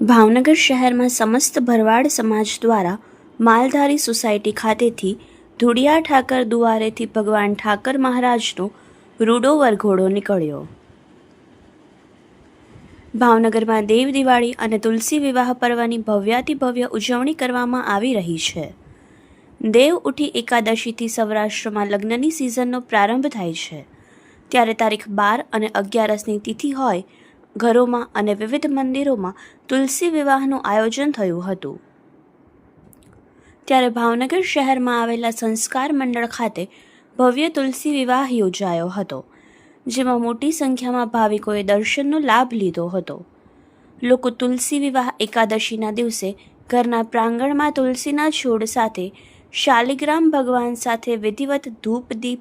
ભાવનગર શહેરમાં સમસ્ત ભરવાડ સમાજ દ્વારા માલધારી સોસાયટી ખાતેથી ધુડિયા ઠાકર દુવારેથી ભગવાન ઠાકર મહારાજનો રૂડો વરઘોડો નીકળ્યો. ભાવનગરમાં દેવ દિવાળી અને તુલસી વિવાહ પર્વની ભવ્યાતિભવ્ય ઉજવણી કરવામાં આવી રહી છે. દેવ ઉઠી એકાદશીથી સૌરાષ્ટ્રમાં લગ્નની સિઝનનો પ્રારંભ થાય છે. ત્યારે તારીખ બાર અને અગિયારસની તિથિ હોય ઘરોમાં અને વિવિધ મંદિરોમાં તુલસી વિવાહનું આયોજન થયું હતું. ત્યારે ભાવનગર શહેરમાં આવેલા સંસ્કાર મંડળ ખાતે ભવ્ય તુલસી વિવાહ યોજાયો હતો, જેમાં મોટી સંખ્યામાં ભાવિકોએ દર્શનનો લાભ લીધો હતો. લોકો તુલસી વિવાહ એકાદશીના દિવસે ઘરના પ્રાંગણમાં તુલસીના છોડ સાથે શાલિગ્રામ ભગવાન સાથે વિધિવત ધૂપ, દીપ,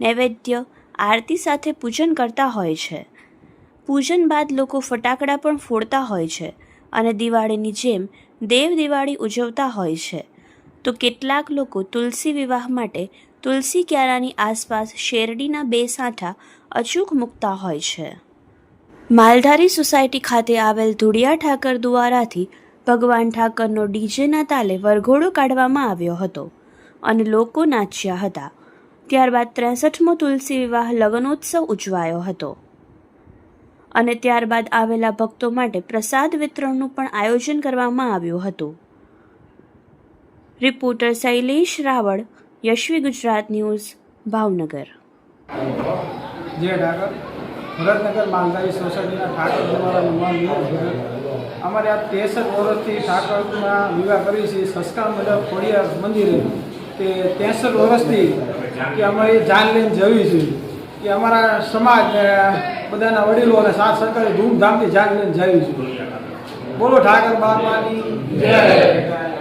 નૈવેદ્ય, આરતી સાથે પૂજન કરતા હોય છે. પૂજન બાદ લોકો ફટાકડા પણ ફોડતા હોય છે અને દિવાળીની જેમ દેવ દિવાળી ઉજવતા હોય છે. તો કેટલાક લોકો તુલસી વિવાહ માટે તુલસી ક્યારાની આસપાસ શેરડીના બે સાંઠા અચૂક મૂકતા હોય છે. માલધારી સોસાયટી ખાતે આવેલ ધુડિયા ઠાકર દ્વારાથી ભગવાન ઠાકરનો ડીજેના તાલે વરઘોડો કાઢવામાં આવ્યો હતો અને લોકો નાચ્યા હતા. ત્યારબાદ ત્રેસઠમો તુલસી વિવાહ લગ્નોત્સવ ઉજવાયો હતો. અને ત્યારબાદ આવેલા ભક્તો માટે પ્રસાદ વિતરણનું પણ આયોજન કરવામાં આવ્યું હતું. Reporter Shailesh Raval, Yashvi Gujarat news, Bhavnagar. જે ઠાકર સોસાયટીના ઠાકર નિર્માણ અમારે આ ત્રેસઠ વર્ષથી ઠાકોરમાં વિવાહ કરી છે સંસ્કાર મંડળ ખોડિયાર મંદિરે. તે ત્રેસઠ વર્ષથી કે અમારે જાન લઈને જવી છે. કે અમારા સમાજ બધાના વડીલો અને સાથ સરકારે ધૂમધામથી જાન લઈને જવી છે. બોલો ઠાકર બાપાની, જય.